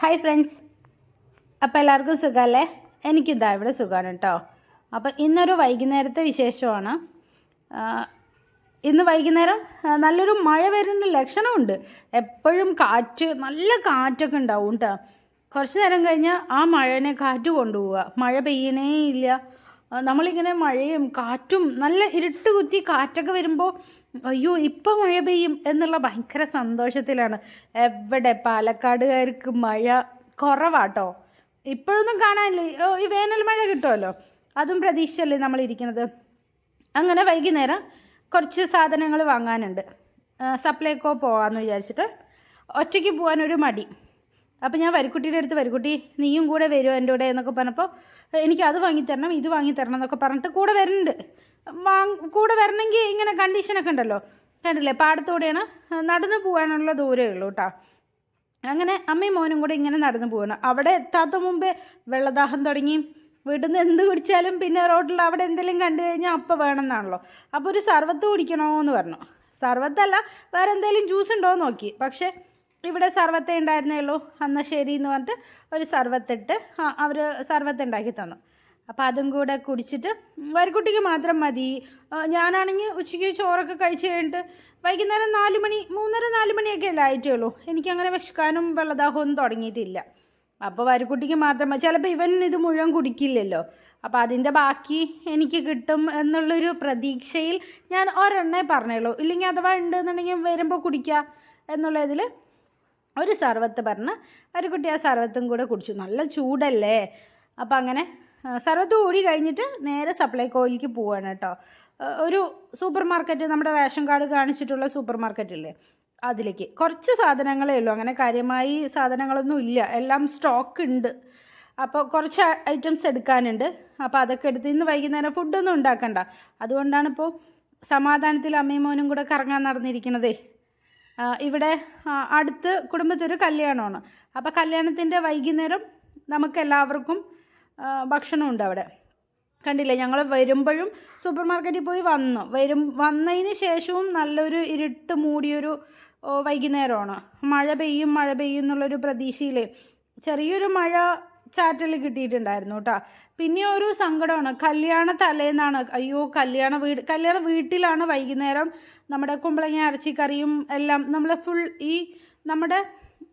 Hi friends അപ്പോൾ എല്ലാവർക്കും സുഖമല്ലേ എനിക്കിതാ ഇവിടെ സുഖമാണ് കേട്ടോ അപ്പോൾ ഇന്നൊരു വൈകുന്നേരത്തെ വിശേഷമാണ്. ഇന്ന് വൈകുന്നേരം നല്ലൊരു മഴ വരുന്ന ലക്ഷണമുണ്ട്. എപ്പോഴും കാറ്റ് നല്ല കാറ്റൊക്കെ ഉണ്ടാവും കേട്ടോ കുറച്ച് നേരം കഴിഞ്ഞാൽ ആ മഴനെ കാറ്റ് കൊണ്ടുപോവുക. മഴ പെയ്യണേ ഇല്ല. നമ്മളിങ്ങനെ മഴയും കാറ്റും നല്ല ഇരുട്ട് കുത്തി കാറ്റൊക്കെ വരുമ്പോൾ അയ്യോ ഇപ്പം മഴ പെയ്യും എന്നുള്ള ഭയങ്കര സന്തോഷത്തിലാണ്. എവിടെ പാലക്കാടുകാർക്ക് മഴ കുറവാട്ടോ. ഇപ്പോഴൊന്നും കാണാനില്ല. ഈ വേനൽ മഴ കിട്ടുമല്ലോ അതും പ്രതീക്ഷിച്ചല്ലേ നമ്മളിരിക്കുന്നത് അങ്ങനെ വൈകുന്നേരം കുറച്ച് സാധനങ്ങൾ വാങ്ങാനുണ്ട്. സപ്ലൈക്കോ പോകാമെന്ന് വിചാരിച്ചിട്ട് ഒറ്റയ്ക്ക് പോകാനൊരു മടി. അപ്പോൾ ഞാൻ വരിക്കുട്ടിയുടെ അടുത്ത് വരിക്കുട്ടി നീയും കൂടെ വരുമോ എന്റെ കൂടെ എന്നൊക്കെ പറഞ്ഞപ്പോൾ എനിക്ക് അത് വാങ്ങിത്തരണം ഇത് വാങ്ങിത്തരണം എന്നൊക്കെ പറഞ്ഞിട്ട് കൂടെ വരുന്നുണ്ട് വാങ് കൂടെ വരണമെങ്കിൽ ഇങ്ങനെ കണ്ടീഷനൊക്കെ ഉണ്ടല്ലോ. കണ്ടില്ലേ? പാടത്തൂടെയാണ് നടന്നു പോകാനുള്ള ദൂരമേ ഉള്ളൂ കേട്ടോ അങ്ങനെ അമ്മയും മോനും കൂടെ ഇങ്ങനെ നടന്നു പോവാണ്. അവിടെ എത്താത്ത മുമ്പേ വെള്ളദാഹം തുടങ്ങി. വീട്ടിൽ നിന്ന് എന്ത് കുടിച്ചാലും പിന്നെ റോഡിൽ അവിടെ എന്തെങ്കിലും കണ്ടു കഴിഞ്ഞാൽ അപ്പം വേണമെന്നാണല്ലോ. അപ്പോൾ ഒരു സർവത്ത് കുടിക്കണമെന്ന് പറഞ്ഞു. സർവത്തല്ല വേറെ എന്തെങ്കിലും ജ്യൂസ് ഉണ്ടോ നോക്കി. പക്ഷേ ഇവിടെ സർവത്തെ ഉണ്ടായിരുന്നേ ഉള്ളൂ. എന്നാൽ ശരി എന്ന് പറഞ്ഞിട്ട് ഒരു സർവത്തിട്ട് അവർ സർവത്ത് ഉണ്ടാക്കി തന്നു. അപ്പോൾ അതും കൂടെ കുടിച്ചിട്ട് വരിക്കുട്ടിക്ക് മാത്രം മതി. ഞാനാണെങ്കിൽ ഉച്ചയ്ക്ക് ചോറൊക്കെ കഴിച്ച് കഴിഞ്ഞിട്ട് വൈകുന്നേരം നാല് മണി മൂന്നര നാല് മണിയൊക്കെ അല്ലേ ആയിട്ടേ എനിക്കങ്ങനെ വിശക്കാനും വെള്ളദാഹമൊന്നും തുടങ്ങിയിട്ടില്ല. അപ്പോൾ വരിക്കുട്ടിക്ക് മാത്രം മതി. ചിലപ്പോൾ ഇവൻ ഇത് മുഴുവൻ കുടിക്കില്ലല്ലോ. അപ്പോൾ അതിന്റെ ബാക്കി എനിക്ക് കിട്ടും എന്നുള്ളൊരു പ്രതീക്ഷയിൽ ഞാൻ ഒരെണ്ണേ പറഞ്ഞുള്ളൂ. ഇല്ലെങ്കിൽ അഥവാ ഉണ്ടെന്നുണ്ടെങ്കിൽ വരുമ്പോൾ കുടിക്കുക എന്നുള്ളതിൽ ഒരു സർവത്ത് പറഞ്ഞ് ഒരു കുട്ടി ആ സർവത്തും കൂടെ കുടിച്ചു. നല്ല ചൂടല്ലേ? അപ്പം അങ്ങനെ സർവത്ത് കൂടി കഴിഞ്ഞിട്ട് നേരെ സപ്ലൈകോയിലേക്ക് പോവാണ് കേട്ടോ. ഒരു സൂപ്പർ മാർക്കറ്റ് നമ്മുടെ റേഷൻ കാർഡ് കാണിച്ചിട്ടുള്ള സൂപ്പർ മാർക്കറ്റില്ലേ അതിലേക്ക്. കുറച്ച് സാധനങ്ങളേ ഉള്ളൂ. അങ്ങനെ കാര്യമായി സാധനങ്ങളൊന്നും ഇല്ല. എല്ലാം സ്റ്റോക്ക് ഉണ്ട്. അപ്പോൾ കുറച്ച് ഐറ്റംസ് എടുക്കാനുണ്ട്. അപ്പോൾ അതൊക്കെ എടുത്ത് ഇന്ന് വൈകുന്നേരം ഫുഡൊന്നും ഉണ്ടാക്കണ്ട. അതുകൊണ്ടാണ് ഇപ്പോൾ സമാധാനത്തിൽ അമ്മയും മോനും കൂടെ കറങ്ങാൻ നടന്നിരിക്കുന്നതേ ആ, ഇവിടെ അടുത്ത് കുടുംബത്തൊരു കല്യാണമാണ്. അപ്പോൾ കല്യാണത്തിന്റെ വൈകുന്നേരം നമുക്ക് എല്ലാവർക്കും ഭക്ഷണമുണ്ട് അവിടെ. കണ്ടില്ലേ? ഞങ്ങൾ വരുമ്പോഴും സൂപ്പർ മാർക്കറ്റിൽ പോയി വന്നു. വരും വന്നതിന് ശേഷവും നല്ലൊരു ഇരുട്ട് മൂടിയൊരു വൈകുന്നേരമാണ്. മഴ പെയ്യും മഴ പെയ്യും എന്നുള്ളൊരു പ്രതീക്ഷയിൽ ചെറിയൊരു മഴ ചാറ്റൽ കിട്ടിയിട്ടുണ്ടായിരുന്നു കേട്ടോ പിന്നെ ഒരു സങ്കടമാണ്. കല്യാണ തലേന്നാണ്. അയ്യോ കല്യാണ വീട് കല്യാണ വീട്ടിലാണ് വൈകുന്നേരം നമ്മുടെ കുമ്പളങ്ങ അരച്ചിക്കറിയും എല്ലാം നമ്മൾ ഫുൾ ഈ നമ്മുടെ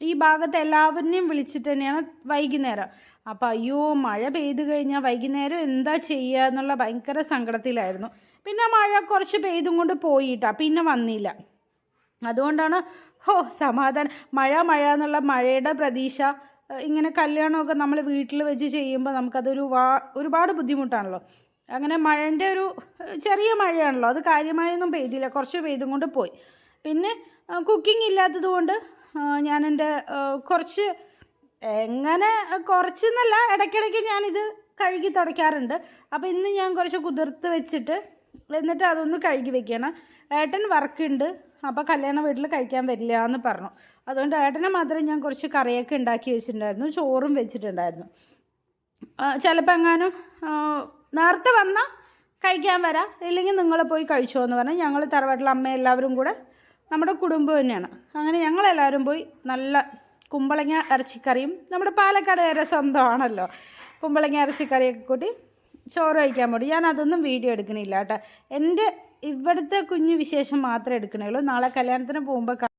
ഈ ഭാഗത്ത് എല്ലാവരെയും വിളിച്ചിട്ട് തന്നെയാണ് വൈകുന്നേരം. അപ്പോൾ അയ്യോ മഴ പെയ്തു കഴിഞ്ഞാൽ വൈകുന്നേരം എന്താ ചെയ്യുക എന്നുള്ള ഭയങ്കര സങ്കടത്തിലായിരുന്നു. പിന്നെ മഴ കുറച്ച് പെയ്തും കൊണ്ട് പോയിട്ടാ പിന്നെ വന്നില്ല. അതുകൊണ്ടാണ് ഹോ സമാധാനം മഴ മഴ എന്നുള്ള മഴയുടെ പ്രതീക്ഷ ഇങ്ങനെ കല്യാണമൊക്കെ നമ്മൾ വീട്ടിൽ വെച്ച് ചെയ്യുമ്പോൾ നമുക്കതൊരു വാ ഒരുപാട് ബുദ്ധിമുട്ടാണല്ലോ. അങ്ങനെ മഴന്റെ ഒരു ചെറിയ മഴയാണല്ലോ. അത് കാര്യമായൊന്നും പെയ്തില്ല. കുറച്ച് പെയ്തും കൊണ്ട് പോയി. പിന്നെ കുക്കിംഗ് ഇല്ലാത്തത് കൊണ്ട് ഞാൻ കുറച്ച് എങ്ങനെ കുറച്ചെന്നല്ല ഇടയ്ക്കിടയ്ക്ക് ഞാനിത് കഴുകി തുടയ്ക്കാറുണ്ട്. അപ്പോൾ ഇന്ന് ഞാൻ കുറച്ച് കുതിർത്ത് വെച്ചിട്ട് എന്നിട്ട് അതൊന്ന് കഴുകി വെക്കണം. ഏട്ടൻ വർക്കുണ്ട് അപ്പോൾ കല്യാണ വീട്ടിൽ കഴിക്കാൻ വരില്ല എന്ന് പറഞ്ഞു. അതുകൊണ്ട് ഏട്ടനെ മാത്രം ഞാൻ കുറച്ച് കറിയൊക്കെ ഉണ്ടാക്കി വെച്ചിട്ടുണ്ടായിരുന്നു. ചോറും വെച്ചിട്ടുണ്ടായിരുന്നു. ചിലപ്പോൾ എങ്ങാനും നേരത്തെ വന്നാൽ കഴിക്കാൻ വരാം. ഇല്ലെങ്കിൽ നിങ്ങൾ പോയി കഴിച്ചോ എന്ന് പറഞ്ഞാൽ ഞങ്ങൾ തറവാട്ടിലെ അമ്മ എല്ലാവരും കൂടെ നമ്മുടെ കുടുംബം തന്നെയാണ്. അങ്ങനെ ഞങ്ങളെല്ലാവരും പോയി നല്ല കുമ്പളങ്ങ ഇറച്ചിക്കറിയും നമ്മുടെ പാലക്കാടുകാരെ സ്വന്തമാണല്ലോ. കുമ്പളങ്ങ ഇറച്ചിക്കറിയൊക്കെ കൂട്ടി ചോറ് കഴിക്കാൻ പോയി. ഞാൻ അതൊന്നും വീഡിയോ എടുക്കണില്ല കേട്ടോ. എന്റെ ഇവിടുത്തെ കുഞ്ഞു വിശേഷം മാത്രമേ എടുക്കണുള്ളൂ നാളെ കല്യാണത്തിന് പോകുമ്പോൾ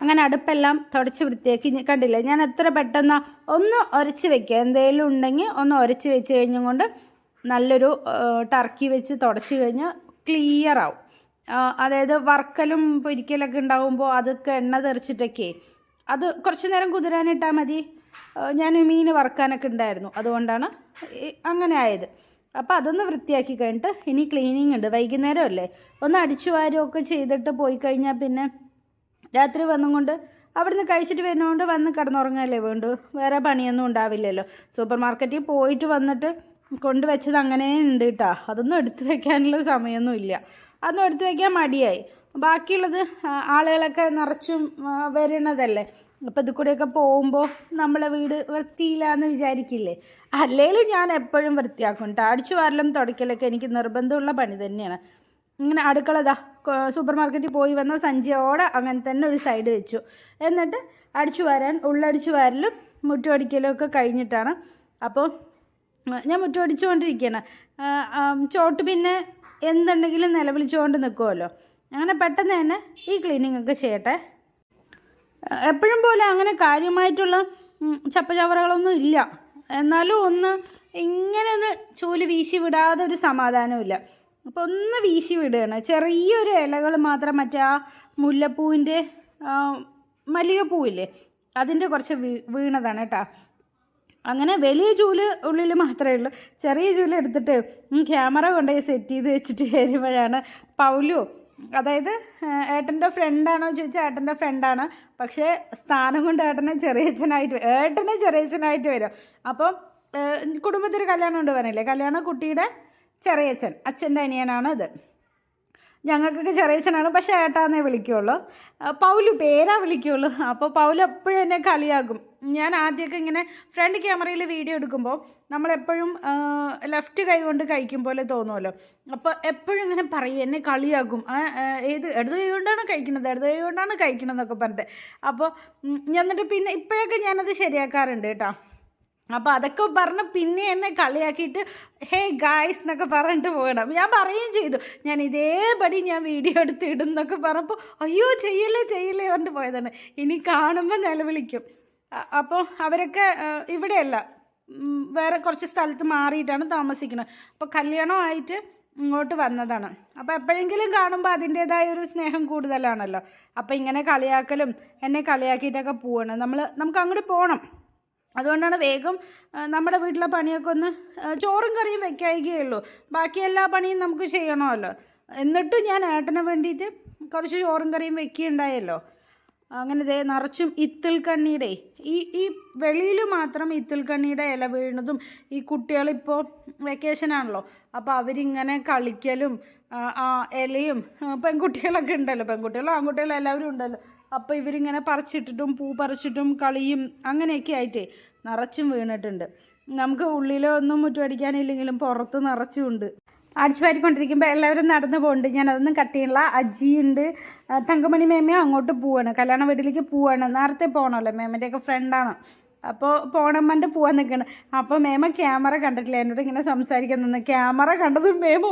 അങ്ങനെ അടുപ്പെല്ലാം തുടച്ച് വൃത്തിയാക്കി കണ്ടില്ല? ഞാൻ എത്ര പെട്ടെന്ന് ഒന്ന് ഉരച്ച് വെക്കുക. എന്തെങ്കിലും ഉണ്ടെങ്കിൽ ഒന്ന് ഉരച്ച് വെച്ച് കഴിഞ്ഞും കൊണ്ട് നല്ലൊരു ടർക്കി വെച്ച് തുടച്ച് കഴിഞ്ഞാൽ ക്ലിയർ ആവും. അതായത് വറക്കലും പൊരിക്കലൊക്കെ ഉണ്ടാകുമ്പോൾ അതൊക്കെ എണ്ണ തെറിച്ചിട്ടൊക്കെ അത് കുറച്ച് നേരം കുതിരാനിട്ടാൽ മതി. ഞാൻ മീൻ വറക്കാനൊക്കെ ഉണ്ടായിരുന്നു. അതുകൊണ്ടാണ് അങ്ങനെ ആയത്. അപ്പോൾ അതൊന്ന് വൃത്തിയാക്കി കഴിഞ്ഞിട്ട് ഇനി ക്ലീനിങ് ഉണ്ട്. വൈകുന്നേരം അല്ലേ ഒന്ന് അടിച്ചു വാരുമൊക്കെ ചെയ്തിട്ട് പോയി കഴിഞ്ഞാൽ പിന്നെ രാത്രി വന്നും കൊണ്ട് അവിടുന്ന് കഴിച്ചിട്ട് വരുന്നതുകൊണ്ട് വന്ന് കിടന്നുറങ്ങല്ലേ വേണ്ടു. വേറെ പണിയൊന്നും ഉണ്ടാവില്ലല്ലോ. സൂപ്പർ മാർക്കറ്റിൽ പോയിട്ട് വന്നിട്ട് കൊണ്ടുവച്ചത് അങ്ങനെ ഉണ്ട് കേട്ടോ അതൊന്നും എടുത്തു വെക്കാനുള്ള സമയമൊന്നും ഇല്ല. അതൊന്നും എടുത്തു വെക്കാൻ മടിയായി. ബാക്കിയുള്ളത് ആളുകളൊക്കെ നിറച്ചും വരുന്നതല്ലേ അപ്പോൾ ഇത് കൂടെയൊക്കെ പോകുമ്പോൾ നമ്മളെ വീട് വൃത്തിയില്ല എന്ന് വിചാരിക്കില്ലേ? അല്ലെങ്കിലും ഞാൻ എപ്പോഴും വൃത്തിയാക്കും. അടിച്ചു വാരലും തുടയ്ക്കലൊക്കെ എനിക്ക് നിർബന്ധമുള്ള പണി തന്നെയാണ്. ഇങ്ങനെ അടുക്കളതാ സൂപ്പർ മാർക്കറ്റിൽ പോയി വന്ന സഞ്ചിയോടെ അങ്ങനെ തന്നെ ഒരു സൈഡ് വെച്ചു. എന്നിട്ട് അടിച്ചു വാരാൻ ഉള്ളടിച്ചു വാരലും മുറ്റമടിക്കലും ഒക്കെ കഴിഞ്ഞിട്ടാണ്. അപ്പോൾ ഞാൻ മുറ്റമടിച്ചുകൊണ്ടിരിക്കുകയാണ് ചോട്ട് പിന്നെ എന്തുണ്ടെങ്കിലും നിലവിളിച്ചുകൊണ്ട് നിൽക്കുമല്ലോ അങ്ങനെ പെട്ടെന്ന് തന്നെ ഈ ക്ലീനിങ് ഒക്കെ ചെയ്യട്ടെ. എപ്പോഴും പോലെ അങ്ങനെ കാര്യമായിട്ടുള്ള ചപ്പചവറകളൊന്നും ഇല്ല. എന്നാലും ഒന്ന് ഇങ്ങനെ ഒന്ന് ചൂൽ വീശി വിടാതെ ഒരു സമാധാനമില്ല അപ്പോൾ ഒന്ന് വീശി വിടുകയാണ് ചെറിയൊരു ഇലകൾ മാത്രം മറ്റേ ആ മുല്ലപ്പൂവിന്റെ മല്ലികപ്പൂവില്ലേ? അതിന്റെ കുറച്ച് വീ വീണതാണ് കേട്ടോ. അങ്ങനെ വലിയ ചൂൽ ഉള്ളിൽ മാത്രമേ ഉള്ളൂ. ചെറിയ ചൂൽ എടുത്തിട്ട് ക്യാമറ കൊണ്ടുപോയി സെറ്റ് ചെയ്ത് വെച്ചിട്ട് വരുമ്പോഴാണ് പൗലു അതായത് ഏട്ടന്റെ ഫ്രണ്ടാണോ ചോദിച്ചാൽ ഏട്ടന്റെ ഫ്രണ്ടാണ്. പക്ഷേ സ്ഥാനം കൊണ്ട് ഏട്ടനെ ചെറിയച്ഛനായിട്ട് ഏട്ടനെ ചെറിയച്ഛനായിട്ട് വരും. അപ്പം കുടുംബത്തിൽ കല്യാണം ഉണ്ട് പറഞ്ഞില്ലേ? കല്യാണ കുട്ടിയുടെ ചെറിയച്ഛൻ അച്ഛന്റെ അനിയനാണ് ഇത് ഞങ്ങൾക്കൊക്കെ ചെറിയച്ഛനാണ് പക്ഷേ ഏട്ടാന്നേ വിളിക്കുള്ളൂ. പൗലു പേരാ വിളിക്കുള്ളൂ. അപ്പോൾ പൗലു എപ്പോഴും എന്നെ കളിയാക്കും. ഞാൻ ആദ്യമൊക്കെ ഇങ്ങനെ ഫ്രണ്ട് ക്യാമറയിൽ വീഡിയോ എടുക്കുമ്പോൾ നമ്മളെപ്പോഴും ലെഫ്റ്റ് കൈ കൊണ്ട് കഴിക്കും പോലെ തോന്നുമല്ലോ. അപ്പോൾ എപ്പോഴും ഇങ്ങനെ പറയും എന്നെ കളിയാക്കും. ഏത് ഇടത് കൈ കൊണ്ടാണ് കഴിക്കുന്നത് ഇടത് കൈ കൊണ്ടാണ് കഴിക്കണതെന്നൊക്കെ പറഞ്ഞിട്ട്. അപ്പോൾ എന്നിട്ട് പിന്നെ ഇപ്പോഴൊക്കെ ഞാനത് ശരിയാക്കാറുണ്ട് കേട്ടോ. അപ്പോൾ അതൊക്കെ പറഞ്ഞ് പിന്നെ എന്നെ കളിയാക്കിയിട്ട് ഹേ ഗായ്സ് എന്നൊക്കെ പറഞ്ഞിട്ട് പോകണം ഞാൻ പറയുകയും ചെയ്തു. ഞാൻ ഇതേപടി ഞാൻ വീഡിയോ എടുത്ത് ഇടും എന്നൊക്കെ പറഞ്ഞപ്പോൾ അയ്യോ ചെയ്യല്ലേ ചെയ്യല്ലേ പറഞ്ഞിട്ട് പോയതാണ്. ഇനി കാണുമ്പോൾ നിലവിളിക്കും അപ്പോൾ അവരൊക്കെ ഇവിടെയല്ല. വേറെ കുറച്ച് സ്ഥലത്ത് മാറിയിട്ടാണ് താമസിക്കുന്നത്. അപ്പോൾ കല്യാണമായിട്ട് ഇങ്ങോട്ട് വന്നതാണ്. അപ്പോൾ എപ്പോഴെങ്കിലും കാണുമ്പോൾ അതിന്റേതായ ഒരു സ്നേഹം കൂടുതലാണല്ലോ. അപ്പോൾ ഇങ്ങനെ കളിയാക്കലും എന്നെ കളിയാക്കിയിട്ടൊക്കെ പോവാണ്. നമ്മൾ നമുക്ക് അങ്ങോട്ട് പോകണം അതുകൊണ്ടാണ് വേഗം നമ്മുടെ വീട്ടിലെ പണിയൊക്കെ ഒന്ന് ചോറും കറിയും വെക്കായികയുള്ളൂ. ബാക്കി എല്ലാ പണിയും നമുക്ക് ചെയ്യണമല്ലോ. എന്നിട്ടും ഞാൻ ഏട്ടന് വേണ്ടിയിട്ട് കുറച്ച് ചോറും കറിയും വെക്കുകയുണ്ടായല്ലോ. അങ്ങനെ ദേ നിറച്ചും ഇത്തിൽ കണ്ണിയുടെ ഈ ഈ വെളിയിൽ മാത്രം ഇത്തിൽ കണ്ണിയുടെ ഇല വീണതും ഈ കുട്ടികളിപ്പോൾ വെക്കേഷനാണല്ലോ അപ്പോൾ അവരിങ്ങനെ കളിക്കലും ഇലയും പെൺകുട്ടികളൊക്കെ ഉണ്ടല്ലോ. പെൺകുട്ടികളും ആൺകുട്ടികളും എല്ലാവരും ഉണ്ടല്ലോ. അപ്പോൾ ഇവരിങ്ങനെ പറിച്ചിട്ടിട്ടും പൂ പറിച്ചിട്ടും കളിയും അങ്ങനെയൊക്കെ ആയിട്ടേ നിറച്ചും വീണിട്ടുണ്ട്. നമുക്ക് ഉള്ളിലൊന്നും മുറ്റുമടിക്കാനില്ലെങ്കിലും പുറത്ത് നിറച്ചുമുണ്ട് അടിച്ചു വാരിക്കൊണ്ടിരിക്കുമ്പോൾ എല്ലാവരും നടന്നു പോകുന്നുണ്ട് ഞാൻ അതൊന്നും കട്ട് ചെയ്യണില്ല അജിയുണ്ട് തങ്കമണി മേമ അങ്ങോട്ട് പോവാണ്. കല്യാണ വീട്ടിലേക്ക് പോവാണ്. നേരത്തെ പോകണമല്ലോ മേമന്റെയൊക്കെ ഫ്രണ്ടാണ് അപ്പോൾ പോണം പോവാൻ പോകാൻ നിൽക്കണം അപ്പോൾ മേമ ക്യാമറ കണ്ടിട്ടില്ല എന്നോട് ഇങ്ങനെ സംസാരിക്കാൻ നിന്ന് ക്യാമറ കണ്ടതും മേമ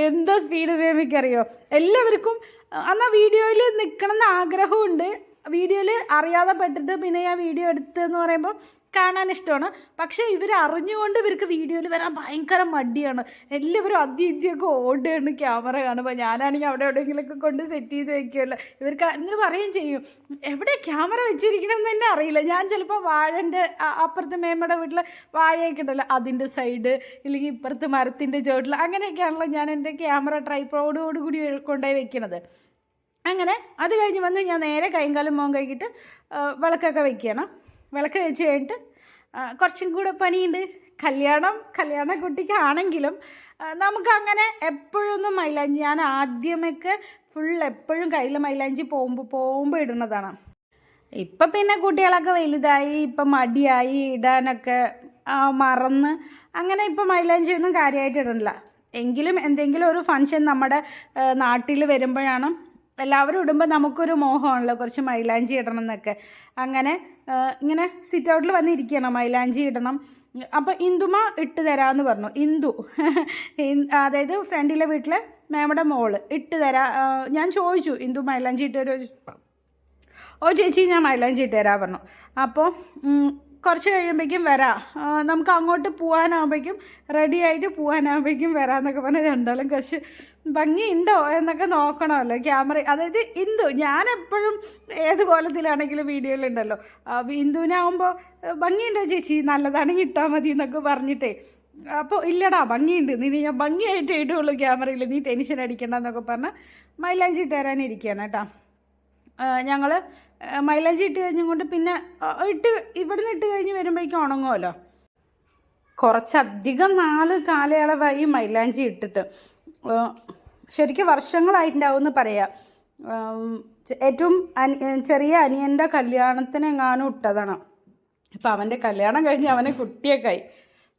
എന്താ സ്പീഡ് മേമയ്ക്കറിയോ എല്ലാവർക്കും അന്ന് ആ വീഡിയോയിൽ നിൽക്കണം എന്ന് ആഗ്രഹമുണ്ട് വീഡിയോയിൽ അറിയാതെ പെട്ടിട്ട് പിന്നെ ഞാൻ വീഡിയോ എടുത്തെന്ന് പറയുമ്പോൾ കാണാൻ ഇഷ്ടമാണ്. പക്ഷേ ഇവർ അറിഞ്ഞുകൊണ്ട് ഇവർക്ക് വീഡിയോയിൽ വരാൻ ഭയങ്കര മടിയാണ്. എല്ലാവരും അതി ഇതിയൊക്കെ ഓടുകയാണ് ക്യാമറ കാണുമ്പോൾ ഞാനാണെങ്കിൽ അവിടെ എവിടെയെങ്കിലുമൊക്കെ കൊണ്ട് സെറ്റ് ചെയ്ത് വെക്കുമല്ലോ ഇവർക്ക് എന്നിട്ട് പറയുകയും ചെയ്യും. എവിടെ ക്യാമറ വെച്ചിരിക്കണം എന്ന് തന്നെ അറിയില്ല. ഞാൻ ചിലപ്പോൾ വാഴന്റെ അപ്പുറത്തെ മേമ്മയുടെ വീട്ടിൽ വാഴയൊക്കെ ഉണ്ടല്ലോ. അതിന്റെ സൈഡ് ഇല്ലെങ്കിൽ ഇപ്പുറത്ത് മരത്തിന്റെ ചോട്ടിൽ അങ്ങനെയൊക്കെയാണല്ലോ ഞാൻ എന്റെ ക്യാമറ ട്രൈപ്രോഡോട് കൂടി കൊണ്ടുപോയി വെക്കണത്. അങ്ങനെ അത് കഴിഞ്ഞ് വന്ന് ഞാൻ നേരെ കൈകാലം മോൻ കഴിക്കിട്ട് വിളക്കൊക്കെ വെക്കുകയാണ്. വിളക്ക് വെച്ച് കഴിഞ്ഞിട്ട് കുറച്ചും കൂടെ പണിയുണ്ട്. കല്യാണം കല്യാണ കുട്ടിക്കാണെങ്കിലും നമുക്കങ്ങനെ എപ്പോഴൊന്നും മൈലാഞ്ചി ഞാൻ ആദ്യമൊക്കെ ഫുൾ എപ്പോഴും കയ്യിൽ മൈലാഞ്ചി പോകുമ്പോൾ പോകുമ്പോൾ ഇടുന്നതാണ്. ഇപ്പം പിന്നെ കുട്ടികളൊക്കെ വലുതായി ഇപ്പം മടിയായി ഇടാനൊക്കെ മറന്ന് അങ്ങനെ ഇപ്പം മൈലാഞ്ചി ഒന്നും കാര്യമായിട്ട് ഇടണില്ല എങ്കിലും എന്തെങ്കിലും ഒരു ഫങ്ഷൻ നമ്മുടെ നാട്ടിൽ വരുമ്പോഴാണ് എല്ലാവരും ഇടുമ്പോൾ നമുക്കൊരു മോഹമാണല്ലോ കുറച്ച് മൈലാഞ്ചി ഇടണം എന്നൊക്കെ. അങ്ങനെ ഇങ്ങനെ സിറ്റ് ഔട്ടിൽ വന്നിരിക്കണം മൈലാഞ്ചി ഇടണം. അപ്പോൾ ഇന്ദുമ ഇട്ട് തരാമെന്ന് പറഞ്ഞു. ഇന്ദു അതായത് ഫ്രണ്ടിലെ വീട്ടിലെ മാമയുടെ മോൾ ഇട്ട് തരാ. ഞാൻ ചോദിച്ചു ഇന്ദു മൈലാഞ്ചി ഇട്ട് ഓ ചേച്ചി ഞാൻ മൈലാഞ്ചി ഇട്ട് തരാൻ പറഞ്ഞു. അപ്പോൾ കുറച്ച് കഴിയുമ്പോഴേക്കും വരാം. നമുക്ക് അങ്ങോട്ട് പോകാനാകുമ്പോഴേക്കും റെഡി ആയിട്ട് പോകാനാകുമ്പോഴേക്കും വരാം എന്നൊക്കെ പറഞ്ഞ് രണ്ടാളും കുറച്ച് ഭംഗിയുണ്ടോ എന്നൊക്കെ നോക്കണമല്ലോ. ക്യാമറ അതായത് ഇന്ദു ഞാൻ എപ്പോഴും ഏത് കോലത്തിലാണെങ്കിലും വീഡിയോയിലുണ്ടല്ലോ ഇന്ദുവിനാകുമ്പോൾ ഭംഗിയുണ്ടോ ചേച്ചി? നല്ലതാണെങ്കിൽ ഇട്ടാൽ മതി എന്നൊക്കെ പറഞ്ഞിട്ടേ. അപ്പോൾ ഇല്ലടാ ഭംഗിയുണ്ട്. നീ ഞാൻ ഭംഗിയായിട്ട് ഇടുള്ളൂ ക്യാമറയിൽ നീ ടെൻഷൻ അടിക്കണ്ട എന്നൊക്കെ പറഞ്ഞ് മൈലാഞ്ചി തരാനിരിക്കുകയാണ് കേട്ടോ. ഞങ്ങൾ മൈലേജ് ഇട്ട് കഴിഞ്ഞുകൊണ്ട് പിന്നെ ഇട്ട് ഇവിടുന്ന് ഇട്ട് കഴിഞ്ഞ് വരുമ്പോഴേക്കും ഉണങ്ങുമല്ലോ കുറച്ചധികം നാൾ കാലയളവായി മൈലാഞ്ചി ഇട്ടിട്ട്. ശരിക്കും വർഷങ്ങളായിട്ടുണ്ടാവും എന്ന് പറയാം ഏറ്റവും ചെറിയ അനിയന്റെ കല്യാണത്തിനെങ്ങാനും ഇട്ടതാണ്. അപ്പോൾ അവന്റെ കല്യാണം കഴിഞ്ഞ് അവനെ കുട്ടിയൊക്കെ ആയി.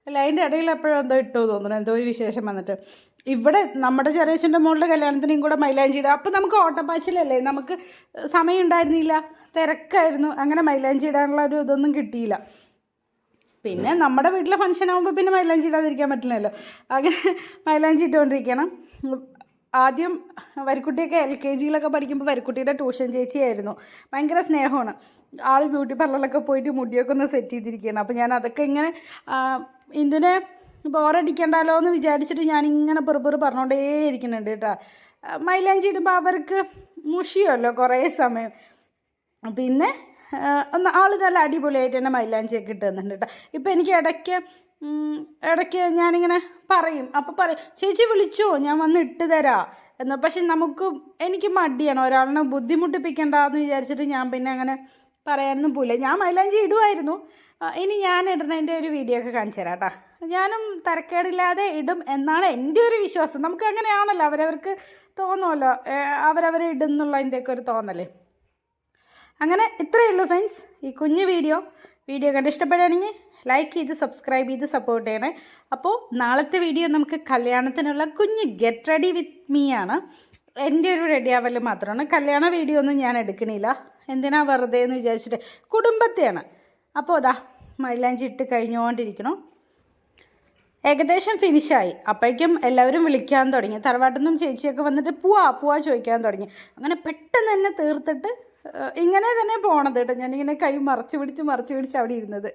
അല്ല അതിന്റെ ഇടയിൽ എപ്പോഴും എന്തോ ഇട്ടു തോന്നുന്നു. എന്തോ ഒരു വിശേഷം വന്നിട്ട്. ഇവിടെ നമ്മുടെ ചെറിയച്ഛന്റെ മോളുടെ കല്യാണത്തിനും കൂടെ മൈലാഞ്ചി ഇടുക അപ്പം നമുക്ക് ഓട്ടപ്പാച്ചിലല്ലേ? നമുക്ക് സമയം ഉണ്ടായിരുന്നില്ല. തിരക്കായിരുന്നു. അങ്ങനെ മൈലാഞ്ചി ഇടാനുള്ള ഒരു ഇതൊന്നും കിട്ടിയില്ല. പിന്നെ നമ്മുടെ വീട്ടിലെ ഫംഗ്ഷൻ ആകുമ്പോൾ പിന്നെ മൈലാഞ്ചി ഇടാതിരിക്കാൻ പറ്റില്ലല്ലോ. അങ്ങനെ മൈലാഞ്ചി ഇട്ടുകൊണ്ടിരിക്കണം. ആദ്യം വരിക്കുട്ടിയൊക്കെ എൽ കെ ജിയിലൊക്കെ പഠിക്കുമ്പോൾ വരിക്കുട്ടിയുടെ ട്യൂഷൻ ചേച്ചിയായിരുന്നു. ഭയങ്കര സ്നേഹമാണ്. ആൾ ബ്യൂട്ടി പാർലറിലൊക്കെ പോയിട്ട് മുടിയൊക്കെ ഒന്ന് സെറ്റ് ചെയ്തിരിക്കുകയാണ്. അപ്പോൾ ഞാൻ അതൊക്കെ ഇങ്ങനെ ഇതിനെ ബോറടിക്കണ്ടല്ലോ എന്ന് വിചാരിച്ചിട്ട് ഞാൻ ഇങ്ങനെ പെറുപെറു പറഞ്ഞുകൊണ്ടേ ഇരിക്കുന്നുണ്ട് കേട്ടോ. മൈലാഞ്ചി ഇടുമ്പോൾ അവർക്ക് മുഷിയല്ലോ കുറേ സമയം. പിന്നെ ഒന്ന് ആൾ നല്ല അടിപൊളിയായിട്ട് തന്നെ മൈലാഞ്ചിയൊക്കെ ഇട്ട് തന്നിട്ടുണ്ട് കേട്ടോ. ഇപ്പം എനിക്ക് ഇടയ്ക്ക് ഇടയ്ക്ക് ഞാനിങ്ങനെ പറയും. അപ്പോൾ പറയും ചേച്ചി വിളിച്ചോ? ഞാൻ വന്ന് ഇട്ട് തരാം. എന്ന്. പക്ഷെ നമുക്ക് എനിക്ക് മടിയാണ്. ഒരാളിനെ ബുദ്ധിമുട്ടിപ്പിക്കണ്ടെന്ന് വിചാരിച്ചിട്ട് ഞാൻ പിന്നെ അങ്ങനെ പറയാനൊന്നും പോയില്ല ഞാൻ മൈലാഞ്ചി ഇടുമായിരുന്നു ഇനി ഞാൻ ഇടുന്നതിന്റെ ഒരു വീഡിയോ ഒക്കെ കാണിച്ചു തരാം കേട്ടോ ഞാനും തരക്കേടില്ലാതെ ഇടും എന്നാണ് എന്റെ ഒരു വിശ്വാസം. നമുക്ക് അങ്ങനെയാണല്ലോ അവരവർക്ക് തോന്നുമല്ലോ. അവരവർ ഇടുന്നുള്ളതിന്റെയൊക്കെ ഒരു തോന്നൽ അങ്ങനെ ഇത്രയേ ഉള്ളൂ ഫ്രണ്ട്സ് ഈ കുഞ്ഞു വീഡിയോ വീഡിയോ കണ്ട് ഇഷ്ടപ്പെടുകയാണെങ്കിൽ ലൈക്ക് ചെയ്ത് സബ്സ്ക്രൈബ് ചെയ്ത് സപ്പോർട്ട് ചെയ്യണേ. അപ്പോൾ നാളത്തെ വീഡിയോ നമുക്ക് കല്യാണത്തിനുള്ള കുഞ്ഞ് ഗെറ്റ് റെഡി വിത്ത് മീ ആണ്. എന്റെ ഒരു റെഡി ആവൽ മാത്രമാണ്. കല്യാണ വീഡിയോ ഒന്നും ഞാൻ എടുക്കണില്ല. എന്തിനാ വെറുതെ എന്ന് വിചാരിച്ചിട്ട് കുടുംബത്തെയാണ്. അപ്പോൾ അതാ മൈലാഞ്ചി ഇട്ട് കഴിഞ്ഞുകൊണ്ടിരിക്കണം ഏകദേശം ഫിനിഷായി അപ്പോഴേക്കും എല്ലാവരും വിളിക്കാൻ തുടങ്ങി. തറവാട്ടിൽ ചേച്ചിയൊക്കെ വന്നിട്ട് പോവാ പോവാ ചോദിക്കാൻ തുടങ്ങി. അങ്ങനെ പെട്ടെന്ന് തന്നെ തീർത്തിട്ട് ഇങ്ങനെ തന്നെ പോണത് കേട്ടോ. ഞാനിങ്ങനെ കൈ മറച്ച് പിടിച്ച് മറച്ച് പിടിച്ച് അവിടെ ഇരുന്നത്.